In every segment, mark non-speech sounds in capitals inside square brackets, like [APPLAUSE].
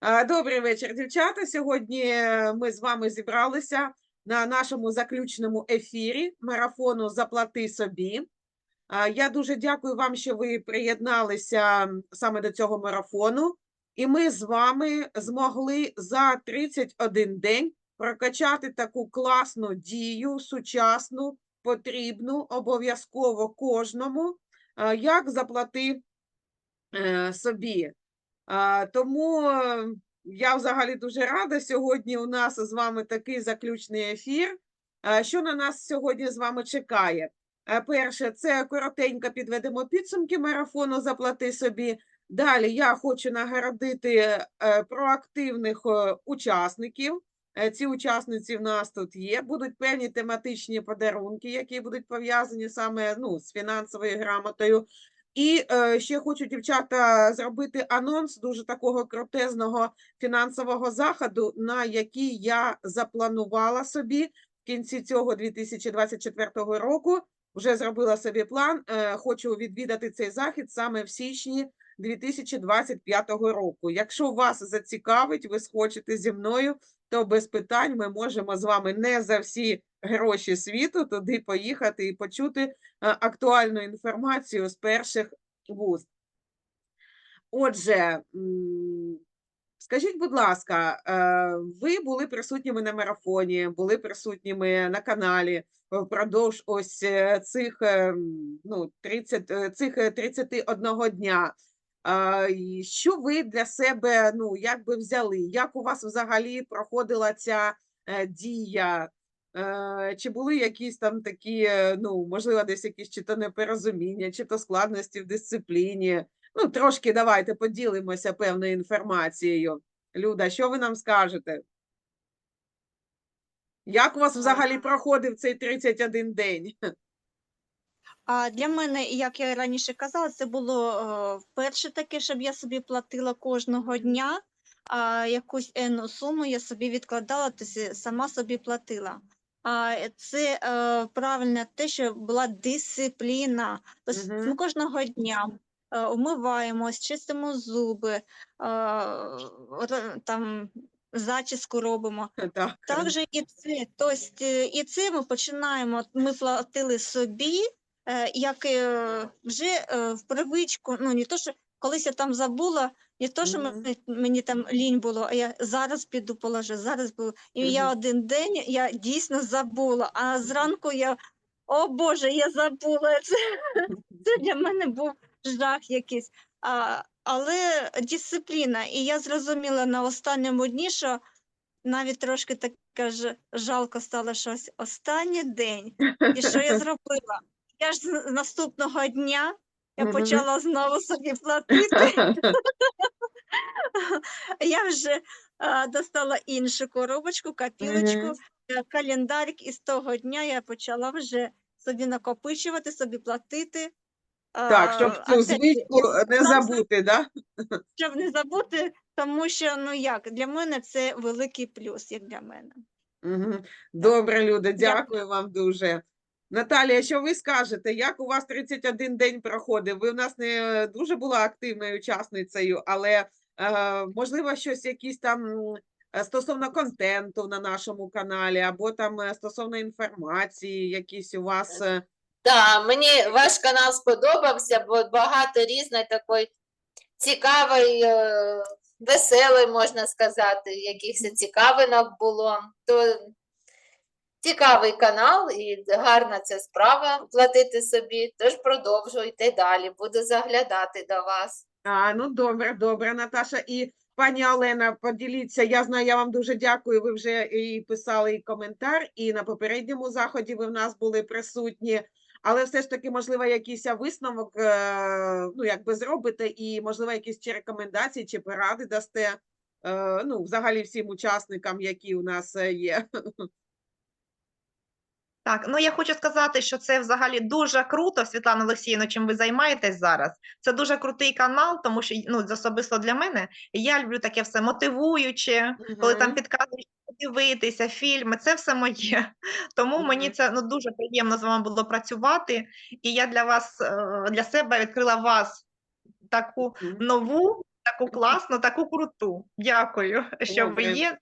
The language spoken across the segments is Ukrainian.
А, Добрий вечір, дівчата. Сьогодні е, ми з вами зібралися на нашому заключному ефірі марафону Заплати собі. Я дуже дякую вам, що ви приєдналися саме до цього марафону, і ми з вами змогли за 31 день прокачати таку класну дію, сучасну, потрібну, обов'язково кожному, як заплати е, собі. Тому е, я взагалі дуже рада. Сьогодні у нас з вами такий заключний ефір. Що на нас сьогодні з вами чекає? Е, Перше, це коротенько підведемо підсумки марафону Заплати собі. Далі я хочу нагородити е, проактивних е, учасників. Е, Ці учасниці в нас тут є. Будуть певні тематичні подарунки, які будуть пов'язані саме ну, з фінансовою грамотою. І е, ще хочу, дівчата, зробити анонс дуже такого крутезного фінансового заходу, на який я запланувала собі в кінці цього 2024 року. Вже зробила собі план. Е, хочу відвідати цей захід саме в січні 2025 року. Якщо вас зацікавить, ви схочете зі мною, то без питань ми можемо з вами не за всі гроші світу туди поїхати і почути е, актуальну інформацію з перших вуст. Отже, скажіть, будь ласка, е, ви були присутніми на марафоні, були присутніми на каналі впродовж ось е, цих, ну, 30, е, цих е, 31 дня. Що ви для себе, ну, як би взяли? Як у вас взагалі проходила ця е, дія? Е, Чи були якісь там такі, е, ну, можливо, десь якісь чи то непорозуміння, чи то складності в дисципліні? Ну, трошки давайте поділимося певною інформацією. Люда, що ви нам скажете? Як у вас взагалі проходив цей 31 день? [LAUGHS] А для мене, як я раніше казала, це було е, вперше таке, щоб я собі платила кожного дня, а якусь енну суму я собі відкладала, тобто сама собі платила. А е, це е, правильно те, що була дисципліна. Тобто ми кожного дня е, вмиваємось, чистимо зуби, е, там зачіску робимо. Так. Також і це, тобто, і це ми починаємо. Ми платили собі, як е, вже е, в привичку. Ну не то, що колись я там забула, не то, що мені, мені там лінь було, а я зараз піду положу, зараз буду. І я один день я дійсно забула. А зранку я о Боже, я забула. Це, це для мене був жах якийсь. А, але дисципліна. І я зрозуміла на останньому дні, що навіть трошки таке ж жалко стало щось останній день. І що я [LAUGHS] зробила? Я ж наступного дня я почала знову собі платити. [LAUGHS] Я вже достала іншу коробочку, копілочку, Мгм. е, календарик, і з того дня я почала вже собі накопичувати, собі платити. Так, щоб цю звичку не забути, да? [LAUGHS] щоб не забути, тому що ну як для мене це великий плюс, як для мене. Добре, Люда, Дякую. дякую вам дуже. Наталія, що ви скажете? Як у вас 31 день проходив? Ви в нас не дуже була активною учасницею, але е, можливо, щось якісь там е, стосовно контенту на нашому каналі, або там е, стосовно інформації, якісь у вас. е, Так, мені ваш канал сподобався, бо багато різної такої цікавої, е, веселої, можна сказати, якихось цікавинок було. То цікавий канал і гарна ця справа платити собі. Тож продовжуйте далі, буду заглядати до вас. А, ну добре, добре, Наташа. І пані Олена, поділіться. Я знаю, я вам дуже дякую. Ви вже і писали і коментар, і на попередньому заході ви в нас були присутні. Але все ж таки, можливо, якийсь висновок, е, ну, якби зробите, і, можливо, якісь чи рекомендації, чи поради дасте, е, ну, взагалі всім учасникам, які у нас е, є. [LAUGHS] Так, ну я хочу сказати, що це взагалі дуже круто, Світлана Олексіївна, чим ви займаєтесь зараз. Це дуже крутий канал, тому що ну, особисто для мене я люблю таке все мотивуюче, коли там підказують, дивитися, фільми, це все моє. [LAUGHS] Тому мені це ну, дуже приємно з вами було працювати. І я для вас, е, для себе відкрила вас таку Мгм. нову таку класну, таку круту. Дякую, [LAUGHS] що Добре. ви є.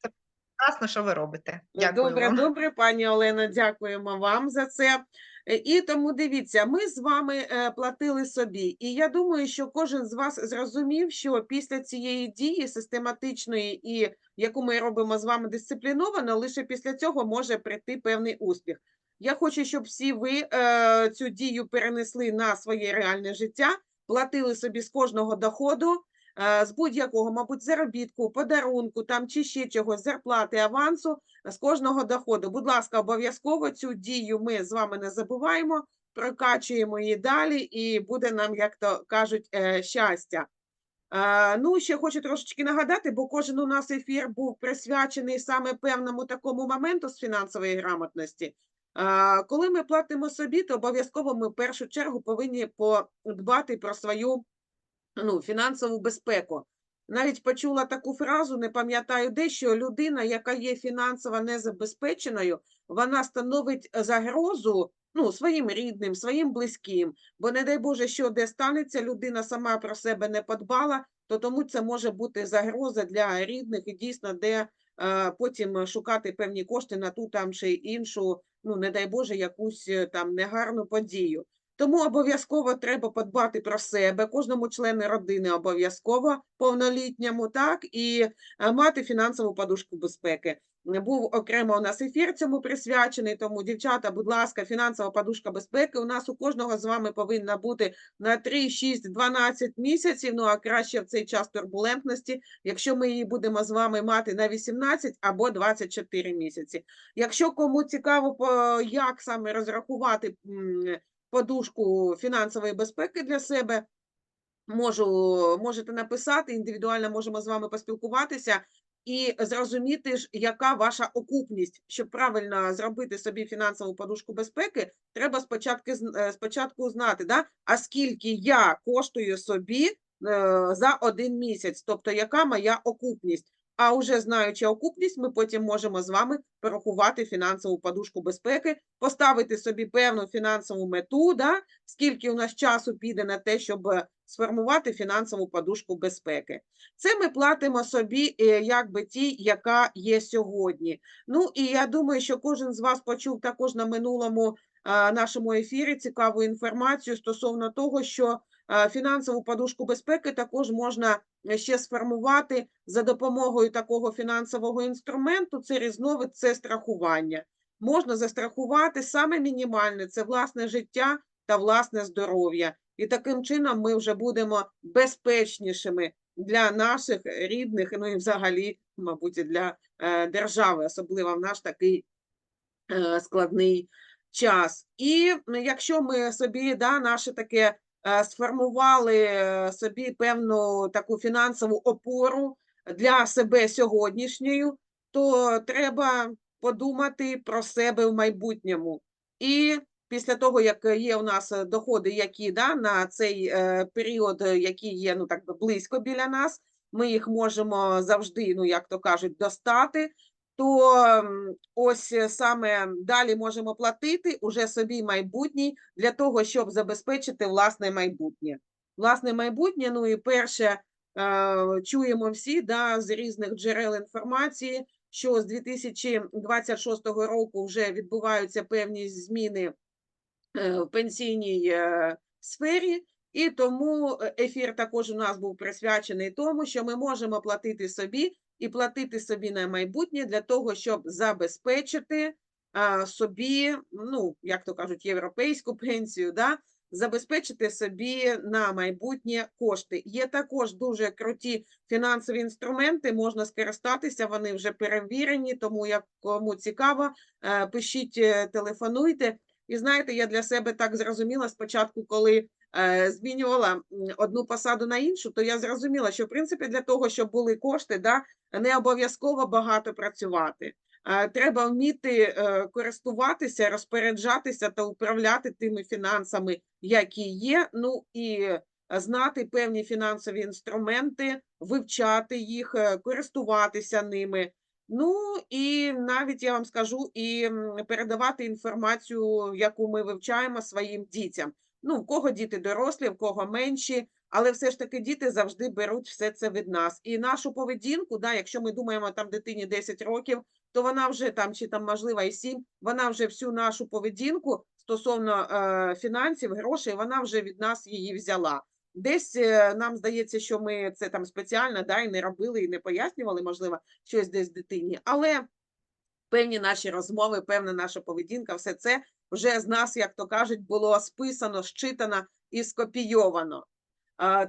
Прекрасно, що ви робите. Дякую Добре, вам. добре, пані Олена, дякуємо вам за це. Е, І тому дивіться, ми з вами е, платили собі, і я думаю, що кожен з вас зрозумів, що після цієї дії систематичної і яку ми робимо з вами дисципліновано, лише після цього може прийти певний успіх. Я хочу, щоб всі ви е, цю дію перенесли на своє реальне життя, платили собі з кожного доходу, з будь-якого, мабуть, заробітку, подарунку там чи ще чогось, зарплати, авансу з кожного доходу. Будь ласка, обов'язково цю дію ми з вами не забуваємо, прокачуємо її далі, і буде нам, як то кажуть, е, щастя. Е, Ну, ще хочу трошечки нагадати, бо кожен у нас ефір був присвячений саме певному такому моменту з фінансової грамотності. Е, Коли ми платимо собі, то обов'язково ми в першу чергу повинні подбати про свою ну, фінансову безпеку. Навіть почула таку фразу, не пам'ятаю де, що людина, яка є фінансово незабезпеченою, вона становить загрозу ну, своїм рідним, своїм близьким. Бо, не дай Боже, що де станеться, людина сама про себе не подбала, то тому це може бути загроза для рідних і дійсно, де е, потім шукати певні кошти на ту там чи іншу, ну, не дай Боже, якусь е, там негарну подію. Тому обов'язково треба подбати про себе, кожному члену родини обов'язково повнолітньому, так, і е, мати фінансову подушку безпеки. Був окремо у нас ефір цьому присвячений, тому, дівчата, будь ласка, фінансова подушка безпеки у нас у кожного з вами повинна бути на 3, 6, 12 місяців, ну а краще в цей час турбулентності, якщо ми її будемо з вами мати на 18 або 24 місяці. Якщо кому цікаво, як саме розрахувати подушку фінансової безпеки для себе, можу, можете написати, індивідуально можемо з вами поспілкуватися і зрозуміти, ж, яка ваша окупність. Щоб правильно зробити собі фінансову подушку безпеки, треба спочатку, е, спочатку знати, да? а скільки я коштую собі е, за один місяць, тобто яка моя окупність. А уже знаючи окупність, ми потім можемо з вами порахувати фінансову подушку безпеки, поставити собі певну фінансову мету, да? скільки у нас часу піде на те, щоб е, сформувати фінансову подушку безпеки. Це ми платимо собі, е, якби ті, яка є сьогодні. Ну і я думаю, що кожен з вас почув також на минулому нашому ефірі цікаву інформацію стосовно того, що фінансову подушку безпеки також можна е, ще сформувати за допомогою такого фінансового інструменту. Це різновид, це страхування. Можна застрахувати саме мінімальне це власне життя та власне здоров'я. І таким чином ми вже будемо безпечнішими для наших рідних, ну і взагалі, мабуть, для е, держави, особливо в наш такий е, складний час. І якщо ми собі да, наше таке сформували е, собі певну таку фінансову опору для себе сьогоднішньою, то треба подумати про себе в майбутньому. І після того, як є у нас е, доходи, які да, на цей е, період, е, які є ну, так близько біля нас, ми їх можемо завжди, ну як то кажуть, достати, то ось е, саме далі можемо платити уже собі майбутній для того, щоб забезпечити власне майбутнє. Власне майбутнє, ну і перше, е, чуємо всі да, з різних джерел інформації, що з 2026 року вже відбуваються певні зміни е, в пенсійній сфері, і тому ефір також у нас був присвячений тому, що ми можемо платити собі і платити собі на майбутнє для того, щоб забезпечити собі, ну, як то кажуть, європейську пенсію, да? забезпечити собі на майбутнє кошти. Є також дуже круті фінансові інструменти, можна скористатися, вони вже перевірені, тому як кому цікаво, е, пишіть, е, телефонуйте. І знаєте, я для себе так зрозуміла спочатку, коли змінювала одну посаду на іншу, то я зрозуміла, що в принципі для того, щоб були кошти, да, не обов'язково багато працювати. Е, Треба вміти е, користуватися, розпоряджатися та управляти тими фінансами, які є. Ну і е, знати певні фінансові інструменти, вивчати їх, е, користуватися ними. Ну і навіть я вам скажу, і передавати інформацію, яку ми вивчаємо своїм дітям. Ну, в кого діти дорослі, в кого менші, але все ж таки діти завжди беруть все це від нас. І нашу поведінку, да, якщо ми думаємо там дитині 10 років, то вона вже там чи там можливо і 7, вона вже всю нашу поведінку стосовно е, фінансів, грошей, вона вже від нас її взяла. Десь е, нам здається, що ми це там спеціально да, і не робили, і не пояснювали, можливо, щось десь дитині. Але певні наші розмови, певна наша поведінка, все це вже з нас, як то кажуть, було списано, щитано і скопійовано.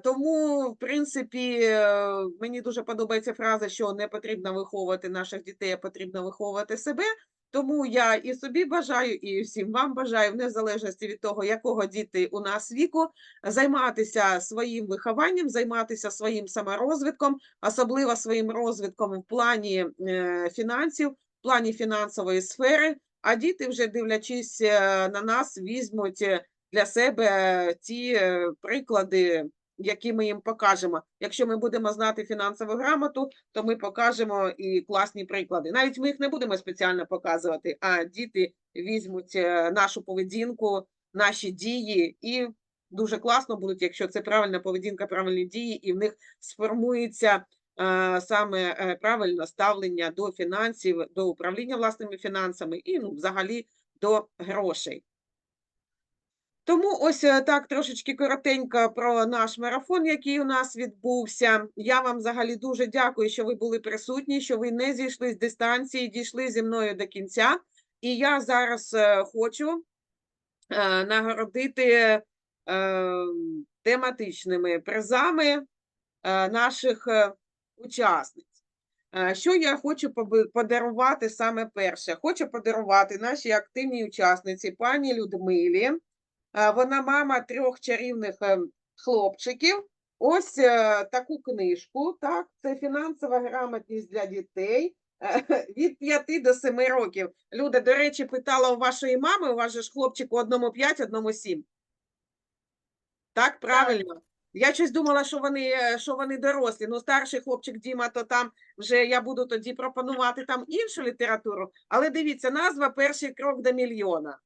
Тому, в принципі, е, мені дуже подобається фраза, що не потрібно виховувати наших дітей, а потрібно виховувати себе. Тому я і собі бажаю, і всім вам бажаю, в незалежності від того, якого діти у нас віку, займатися своїм вихованням, займатися своїм саморозвитком, особливо своїм розвитком в плані е, фінансів, в плані фінансової сфери. А діти, вже дивлячись е, на нас, візьмуть е, для себе ті е, приклади, які ми їм покажемо. Якщо ми будемо знати фінансову грамоту, то ми покажемо і класні приклади. Навіть ми їх не будемо спеціально показувати, а діти візьмуть нашу поведінку, наші дії і дуже класно будуть, якщо це правильна поведінка, правильні дії, і в них сформується саме е, правильне ставлення до фінансів, до управління власними фінансами і ну, взагалі до грошей. Тому ось е, так трошечки коротенько про наш марафон, який у нас відбувся. Я вам взагалі дуже дякую, що ви були присутні, що ви не зійшли з дистанції, дійшли зі мною до кінця. І я зараз е, хочу нагородити тематичними призами наших учасниць. Е, Що я хочу подарувати саме перше? Хочу подарувати нашій активній учасниці пані Людмилі. Е, Вона мама трьох чарівних е, хлопчиків. Ось е, таку книжку. Так, це фінансова грамотність для дітей [LAUGHS] від 5 до 7 років. Люда, до речі, питала у вашої мами, у вас же ж хлопчику одному 5, одному 7. Так, правильно. Я щось думала, що вони, е, що вони дорослі. Ну, старший хлопчик Діма, то там вже я буду тоді пропонувати там іншу літературу. Але дивіться, назва Перший крок до мільйона.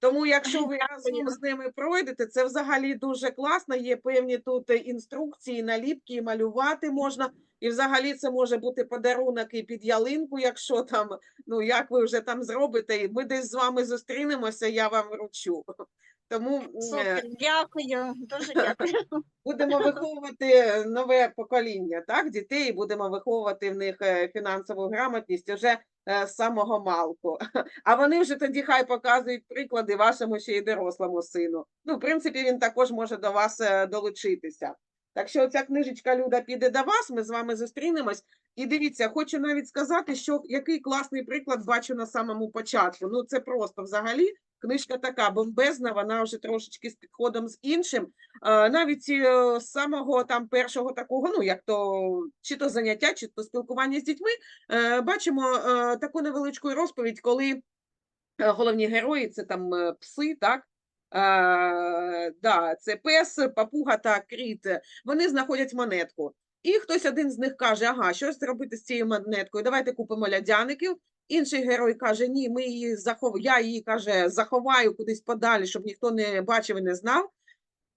Тому, якщо ви [LAUGHS] разом з ними пройдете, це взагалі дуже класно. Є певні тут інструкції, наліпки, і малювати можна. І взагалі це може бути подарунок і під ялинку, якщо там, ну як ви вже там зробите, і ми десь з вами зустрінемося, я вам вручу. Тому е, Супер, дякую, дуже дякую. будемо виховувати нове покоління, так, дітей, будемо виховувати в них е, фінансову грамотність вже е, з самого малку. [LAUGHS] А вони вже тоді хай показують приклади вашому ще й дорослому сину. Ну, в принципі, він також може до вас е, долучитися. Так що ця книжечка Люда піде до вас, ми з вами зустрінемось. І дивіться, хочу навіть сказати, що який класний приклад бачу на самому початку. Ну, це просто взагалі книжка така бомбезна, вона вже трошечки з підходом з іншим. Навіть е, з самого там першого такого, ну як то чи то заняття, чи то спілкування з дітьми, е, бачимо е, таку невеличку розповідь, коли головні герої це там пси, так? Е, да, це пес, папуга та кріт. Вони знаходять монетку. І хтось один з них каже: ага, щось зробити з цією монеткою. Давайте купимо лядяників. Інший герой каже: Ні, ми її захов... я її каже, заховаю кудись подалі, щоб ніхто не бачив і не знав.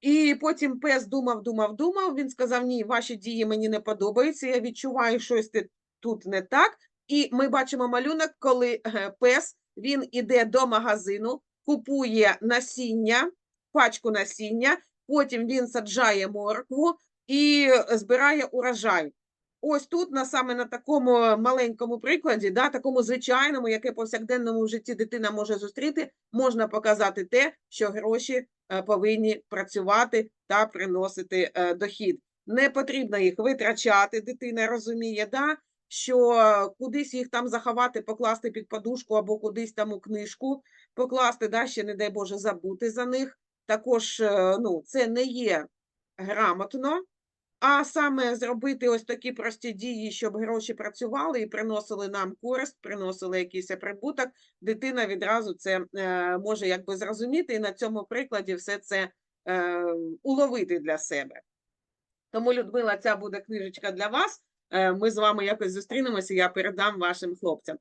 І потім пес думав, думав, думав. Він сказав: Ні, ваші дії мені не подобаються. Я відчуваю щось тут не так. І ми бачимо малюнок, коли е, пес він іде до магазину, купує насіння, пачку насіння, потім він саджає моркву і е, збирає урожай. Ось тут, на саме на такому маленькому прикладі, да, такому звичайному, яке повсякденному житті дитина може зустріти, можна показати те, що гроші е, повинні працювати та приносити е, дохід. Не потрібно їх витрачати, дитина розуміє, да, що кудись їх там заховати, покласти під подушку або кудись там у книжку покласти, да, ще, не дай Боже, забути за них. Також е, ну, це не є грамотно. А саме зробити ось такі прості дії, щоб гроші працювали і приносили нам користь, приносили якийсь прибуток, дитина відразу це е, може якби зрозуміти і на цьому прикладі все це е, уловити для себе. Тому, Людмила, ця буде книжечка для вас. Ми з вами якось зустрінемося, я передам вашим хлопцям.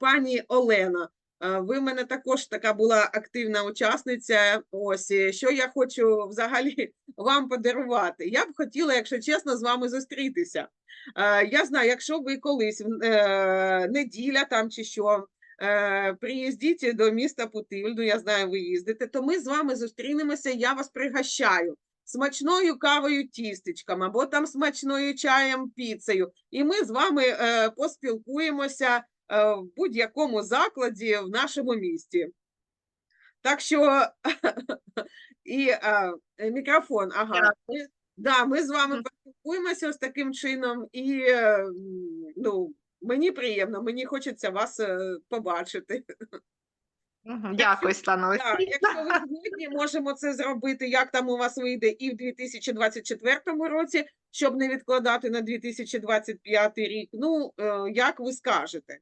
Пані Олена, Ви в мене також така була активна учасниця. Ось що я хочу взагалі [LAUGHS] вам подарувати. Я б хотіла, якщо чесно, з вами зустрітися. Е, Я знаю, якщо ви колись е, неділя там чи що. е, Приїздіть до міста Путивль, ну я знаю, ви їздите, то ми з вами зустрінемося, я вас пригощаю смачною кавою тістечком або там смачною чаєм піцею. І ми з вами е, поспілкуємося е, в будь-якому закладі в нашому місті. Так що [LAUGHS] і е, е, мікрофон, ага. Ми, да, ми з вами поспілкуємося ось таким чином, і е, ну, мені приємно, мені хочеться вас е, побачити. Дякую, Світлана якщо ви згодні, можемо це зробити, як там у вас вийде і в 2024 році, щоб не відкладати на 2025 рік. Ну, як ви скажете.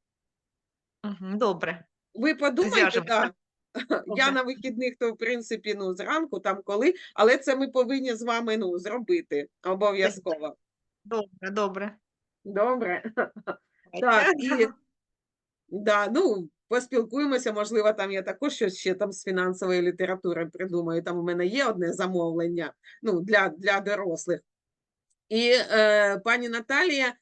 Мгм, Добре. Ви подумайте, Зв'яжемося. да. [LAUGHS] Я Добре. на вихідних, то в принципі, ну, зранку, там коли, але це ми повинні з вами ну, зробити обов'язково. Добре, добре. Добре. Так, і да, ну, поспілкуємося, можливо, там я також щось ще там з фінансової літератури придумаю. Там у мене є одне замовлення ну, для, для дорослих. І е, пані Наталія,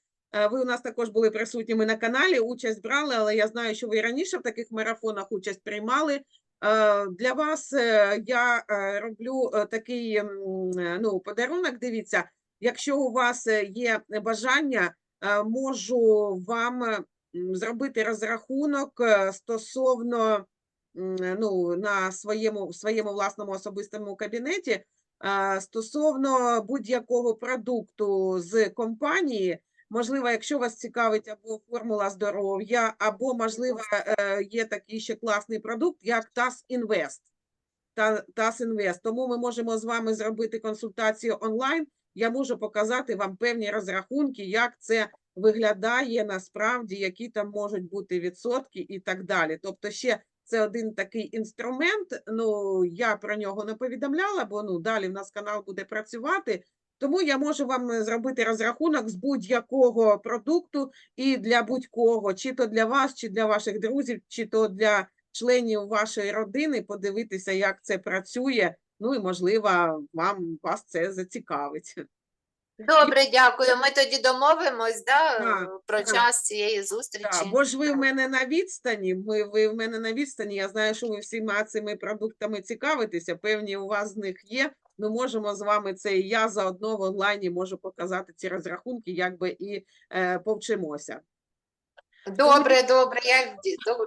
ви у нас також були присутніми на каналі, участь брали, але я знаю, що ви раніше в таких марафонах участь приймали. Е, Для вас е, я е, роблю е, такий е, ну, подарунок. Дивіться, якщо у вас е, є бажання, е, можу вам е, зробити розрахунок е, стосовно ну, на своєму, в своєму власному особистому кабінеті стосовно будь-якого продукту з компанії, можливо, якщо вас цікавить або формула здоров'я, або, можливо, е, є такий ще класний продукт, як TAS Invest. Та- TAS Invest. Тому ми можемо з вами зробити консультацію онлайн. Я можу показати вам певні розрахунки, як це виглядає насправді, які там можуть бути відсотки і так далі. Тобто, ще це один такий інструмент. Ну я про нього не повідомляла, бо ну далі в нас канал буде працювати. Тому я можу вам е, зробити розрахунок з будь-якого продукту і для будь-кого, чи то для вас, чи для ваших друзів, чи то для членів вашої родини, подивитися, як це працює. Ну і можливо, вам вас це зацікавить. Добре, дякую. Ми тоді домовимось да, Так, е, про так. час цієї зустрічі. Так, бо ж ви в мене на відстані. Ми, ви в мене на відстані. Я знаю, що ви всіма цими продуктами цікавитеся. Певні у вас з них є. Ми можемо з вами це і я заодно в онлайні можу показати ці розрахунки, якби і е, повчимося. Добре, добре. Я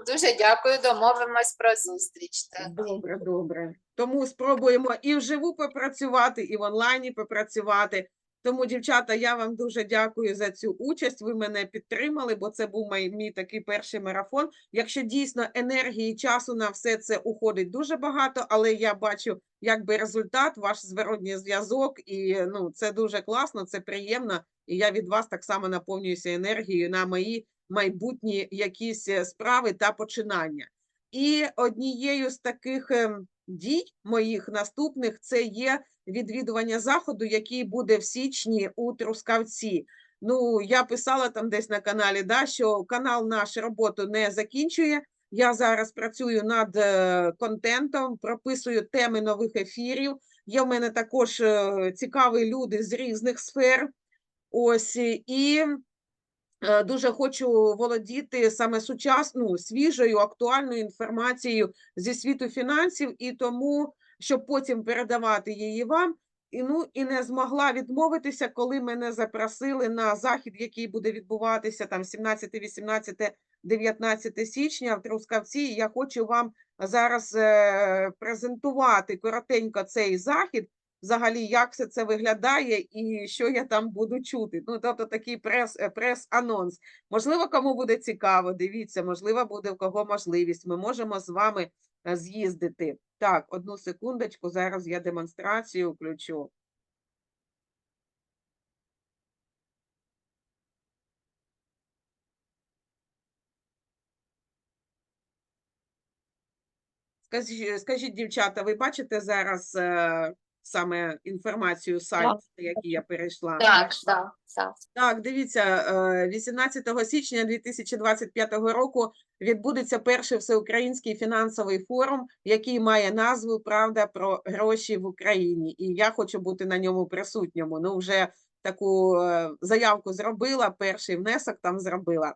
дуже дякую. Домовимось про зустріч. Так. Добре, добре. Тому спробуємо і вживу попрацювати, і в онлайні попрацювати. Тому, дівчата, я вам дуже дякую за цю участь. Ви мене підтримали, бо це був мій, мій такий перший марафон. Якщо дійсно енергії часу на все це уходить дуже багато, але я бачу якби результат, ваш зворотній зв'язок, і ну це дуже класно, це приємно. І я від вас так само наповнююся енергією на мої майбутні якісь е, справи та починання. І однією з таких ем, дій моїх наступних це є відвідування заходу, який буде в січні у Трускавці. Ну, я писала там десь на каналі, да, що канал наш роботу не закінчує. Я зараз працюю над е, контентом, прописую теми нових ефірів. Є в мене також е, цікаві люди з різних сфер. Ось і дуже хочу володіти саме сучасною, свіжою, актуальною інформацією зі світу фінансів, і тому, щоб потім передавати її вам. І, ну, і не змогла відмовитися, коли мене запросили на захід, який буде відбуватися там 17, 18, 19 січня в Трускавці. Я хочу вам зараз е, презентувати коротенько цей захід, взагалі, як все це виглядає і що я там буду чути. Ну, тобто такий прес, е. Можливо, кому буде цікаво, дивіться, можливо, буде в кого можливість. Ми можемо з вами е, з'їздити. Так, одну секундочку, зараз я демонстрацію включу. Скажіть, скажіть, дівчата, ви бачите зараз е, саме інформацію сайт, на який я перейшла. Так, так, так. Так, дивіться, е, 18 січня 2025 року відбудеться перший всеукраїнський фінансовий форум, який має назву Правда про гроші в Україні. І я хочу бути на ньому присутньому. Ну, вже таку е, заявку зробила, перший внесок там зробила.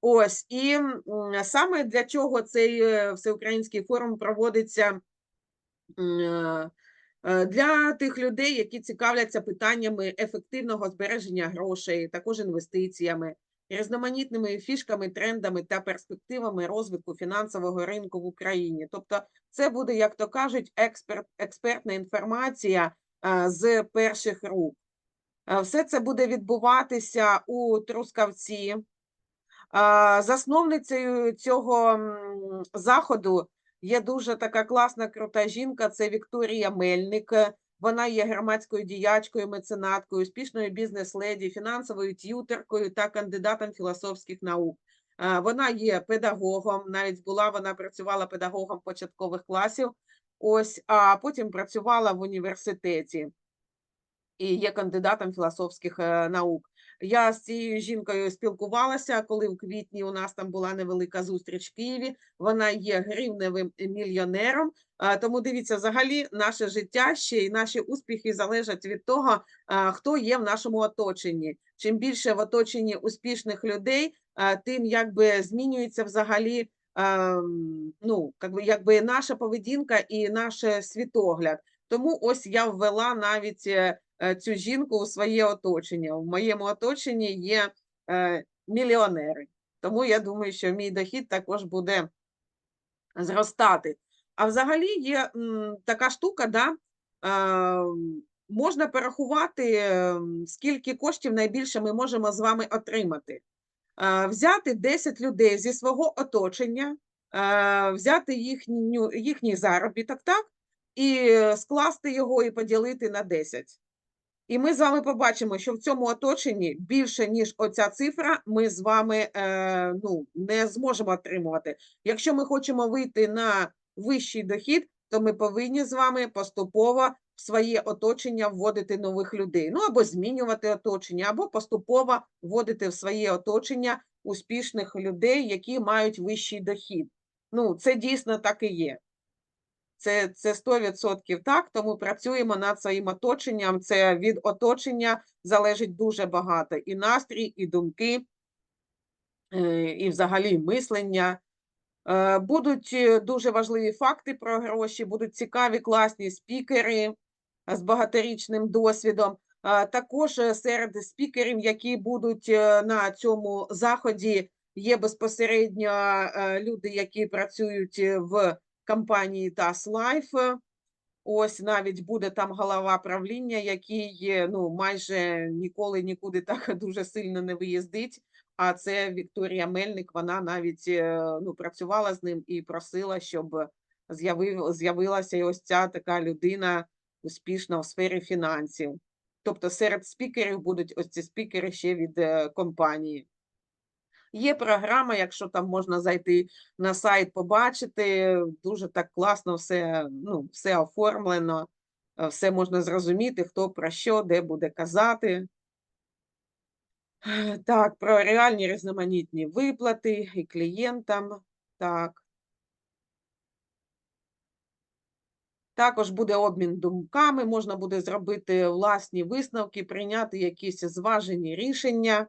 Ось і саме для чого цей е, всеукраїнський форум проводиться е, е, для тих людей, які цікавляться питаннями ефективного збереження грошей, також інвестиціями, різноманітними фішками, трендами та перспективами розвитку фінансового ринку в Україні. Тобто, це буде, як то кажуть, експерт, експертна інформація е, з перших рук. Е, Все це буде відбуватися у Трускавці. Засновницею цього заходу є дуже така класна, крута жінка. Це Вікторія Мельник. Вона є громадською діячкою, меценаткою, успішною бізнес-леді, фінансовою т'ютеркою та кандидатом філософських наук. Вона є педагогом, навіть була вона працювала педагогом початкових класів. Ось, а потім працювала в університеті і є кандидатом філософських е, наук. Я з цією жінкою спілкувалася, коли в квітні у нас там була невелика зустріч в Києві. Вона є гривневим мільйонером. Тому дивіться, взагалі наше життя ще і наші успіхи залежать від того, хто є в нашому оточенні. Чим більше в оточенні успішних людей, тим якби змінюється взагалі ну, якби, якби наша поведінка і наш е, світогляд. Тому ось я ввела навіть е, цю жінку у своє оточення. В моєму оточенні є е, мільйонери. Тому я думаю, що мій дохід також буде зростати. А взагалі є така штука, да, е, можна порахувати, скільки коштів найбільше ми можемо з вами отримати. Е, Взяти 10 людей зі свого оточення, е, взяти їхню, їхній заробіток, так? і е, скласти його і поділити на 10. І ми з вами побачимо, що в цьому оточенні більше, ніж оця цифра, ми з вами е, ну, не зможемо отримувати. Якщо ми хочемо вийти на вищий дохід, то ми повинні з вами поступово в своє оточення вводити нових людей. Ну або змінювати оточення, або поступово вводити в своє оточення успішних людей, які мають вищий дохід. Ну, це дійсно так і є. Це, це 100% так, тому працюємо над своїм оточенням. Це від оточення залежить дуже багато. І настрій, і думки, е, і взагалі мислення. Е, Будуть е, дуже важливі факти про гроші, будуть цікаві, класні спікери з багаторічним досвідом. Також серед спікерів, які будуть на цьому заході, є безпосередньо люди, які працюють в компанії TAS Life. Ось навіть буде там голова правління, який ну, майже ніколи нікуди так [LAUGHS] дуже сильно не виїздить. А це Вікторія Мельник, вона навіть е, ну, працювала з ним і просила, щоб з'явив, з'явилася і ось ця така людина успішна в сфері фінансів. Тобто серед спікерів будуть ось ці спікери ще від е, компанії. Є програма, якщо там можна зайти на сайт, побачити, дуже так класно все, ну, все оформлено, е, все можна зрозуміти, хто про що, де буде казати. Так, про реальні різноманітні виплати і клієнтам. Так. Також буде обмін думками, можна буде зробити власні висновки, прийняти якісь зважені рішення.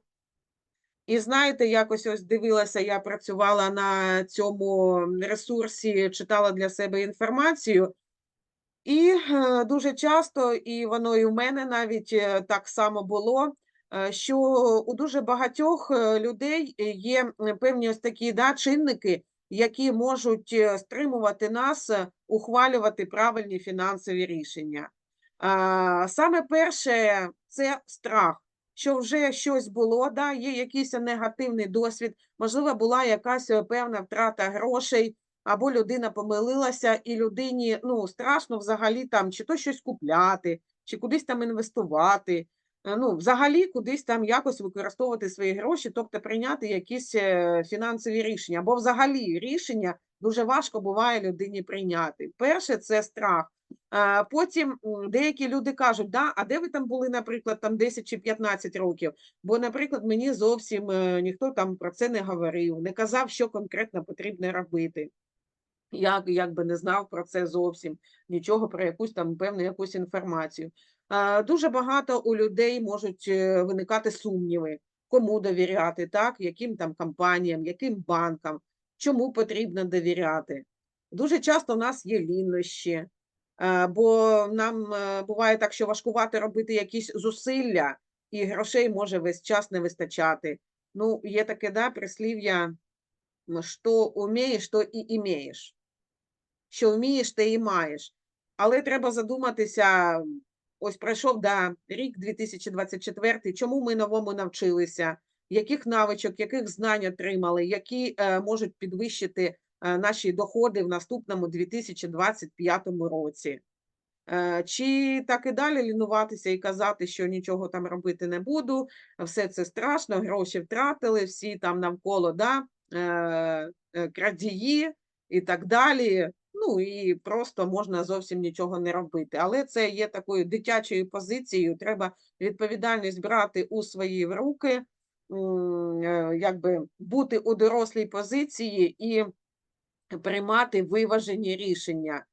І знаєте, якось ось дивилася, я працювала на цьому ресурсі, читала для себе інформацію. І е, дуже часто, і воно і у мене навіть е, так само було, е, що у дуже багатьох людей є певні ось такі да, чинники, які можуть стримувати нас ухвалювати правильні фінансові рішення. Саме перше це страх, що вже щось було, да, є якийсь негативний досвід, можливо, була якась е, певна втрата грошей, або людина помилилася, і людині ну, страшно взагалі там чи то щось купляти, чи кудись там інвестувати. е, Ну, взагалі кудись там якось використовувати свої гроші, тобто прийняти якісь е, фінансові рішення, або взагалі рішення дуже важко буває людині прийняти. Перше це страх. Потім деякі люди кажуть, да, а де ви там були, наприклад, там 10 чи 15 років? Бо, наприклад, мені зовсім е, ніхто там про це не говорив, не казав, що конкретно потрібно робити. Я якби не знав про це зовсім, нічого про якусь там певну якусь інформацію. Дуже багато у людей можуть е, виникати сумніви, кому довіряти, так, яким там компаніям, яким банкам, чому потрібно довіряти. Дуже часто в нас є лінощі, бо нам е, буває так, що важкувати робити якісь зусилля, і грошей може весь час не вистачати. Ну, є таке да, прислів'я, що умієш, то і імеєш. Що вмієш, те і маєш. Але треба задуматися, ось пройшов да, рік 2024, чому ми новому навчилися, яких навичок, яких знань отримали, які е, можуть підвищити е, наші доходи в наступному 2025 році. Е, Чи так і далі лінуватися і казати, що нічого там робити не буду, все це страшно, гроші втратили, всі там навколо да, е, е, крадії і так далі. Ну і просто можна зовсім нічого не робити. Але це є такою дитячою позицією. Треба відповідальність брати у свої руки, е, якби бути у дорослій позиції і приймати виважені рішення.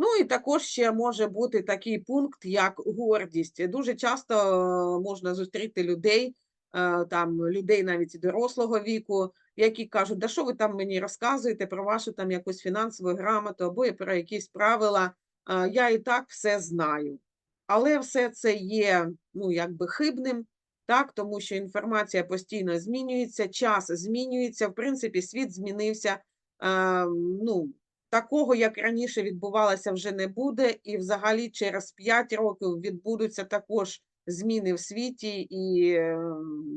Ну і також ще може бути такий пункт, як гордість. Дуже часто е, можна зустріти людей, е, там людей навіть дорослого віку, які кажуть, да що ви там мені розказуєте про вашу там якусь фінансову грамоту або про якісь правила, е, я і так все знаю. Але все це є ну, якби хибним, так, тому що інформація постійно змінюється, час змінюється, в принципі, світ змінився. Е, ну, такого, як раніше відбувалося, вже не буде, і взагалі через 5 років відбудуться також зміни в світі і е,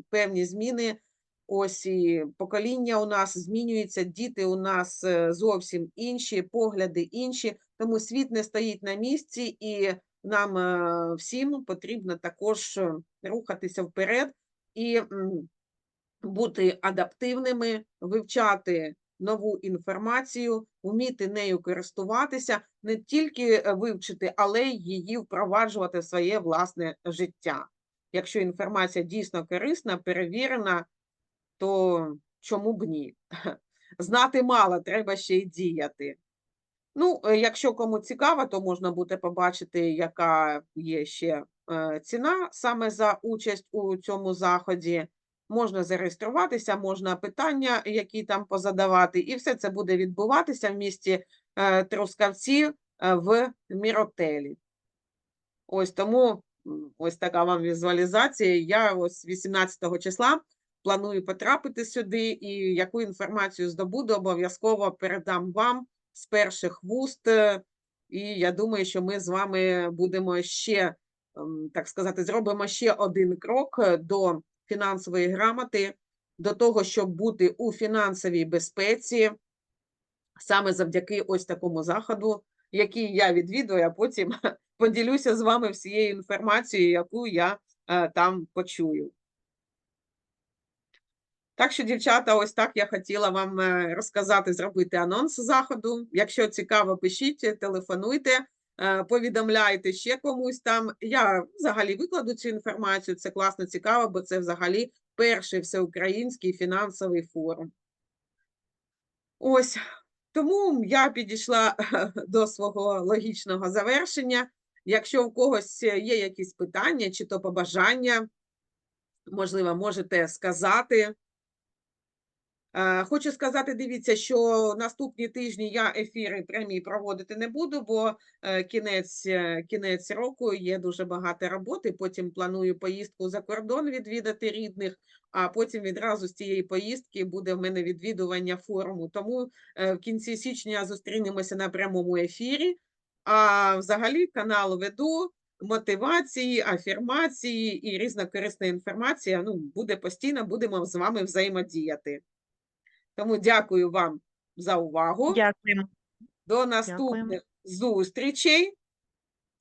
певні зміни. Ось і покоління у нас змінюється, діти у нас е, зовсім інші, погляди інші, тому світ не стоїть на місці, і нам всім потрібно також рухатися вперед і бути адаптивними, вивчати нову інформацію, вміти нею користуватися, не тільки е, вивчити, але й її впроваджувати в своє власне життя. Якщо інформація дійсно корисна, перевірена, то чому б ні? [LAUGHS] Знати мало, треба ще й діяти. Ну, е, якщо кому цікаво, то можна буде побачити, яка є ще е, ціна саме за участь у цьому заході. Можна зареєструватися, можна питання, які там позадавати, і все це буде відбуватися в місті е, Трускавці е, в Міротелі. Ось тому ось така вам візуалізація. Я ось 18 числа планую потрапити сюди, і яку інформацію здобуду, обов'язково передам вам з перших вуст. е, І я думаю, що ми з вами будемо ще, ем, так сказати, зробимо ще один крок до фінансової грамоти, до того, щоб бути у фінансовій безпеці, саме завдяки ось такому заходу, який я відвідую, а потім [LAUGHS] поділюся з вами всією інформацією, яку я е, там почую. Так що, дівчата, ось так я хотіла вам е, розказати, зробити анонс заходу. Якщо цікаво, пишіть, телефонуйте, повідомляйте ще комусь там. Я взагалі викладу цю інформацію. Це класно цікаво, бо це взагалі перший всеукраїнський фінансовий форум. Ось тому я підійшла до свого логічного завершення. Якщо у когось є якісь питання чи то побажання, можливо, можете сказати. Е, Хочу сказати, дивіться, що наступні тижні я ефіри прямі проводити не буду, бо е, кінець, е, кінець року є дуже багато роботи. Потім планую поїздку за кордон відвідати рідних, а потім відразу з цієї поїздки буде в мене відвідування форуму. Тому в кінці січня зустрінемося на прямому ефірі. А взагалі канал веду мотивації, афірмації і різна корисна інформація. Ну, буде постійно, будемо з вами взаємодіяти. Тому дякую вам за увагу. Дякуємо. До наступних зустрічей.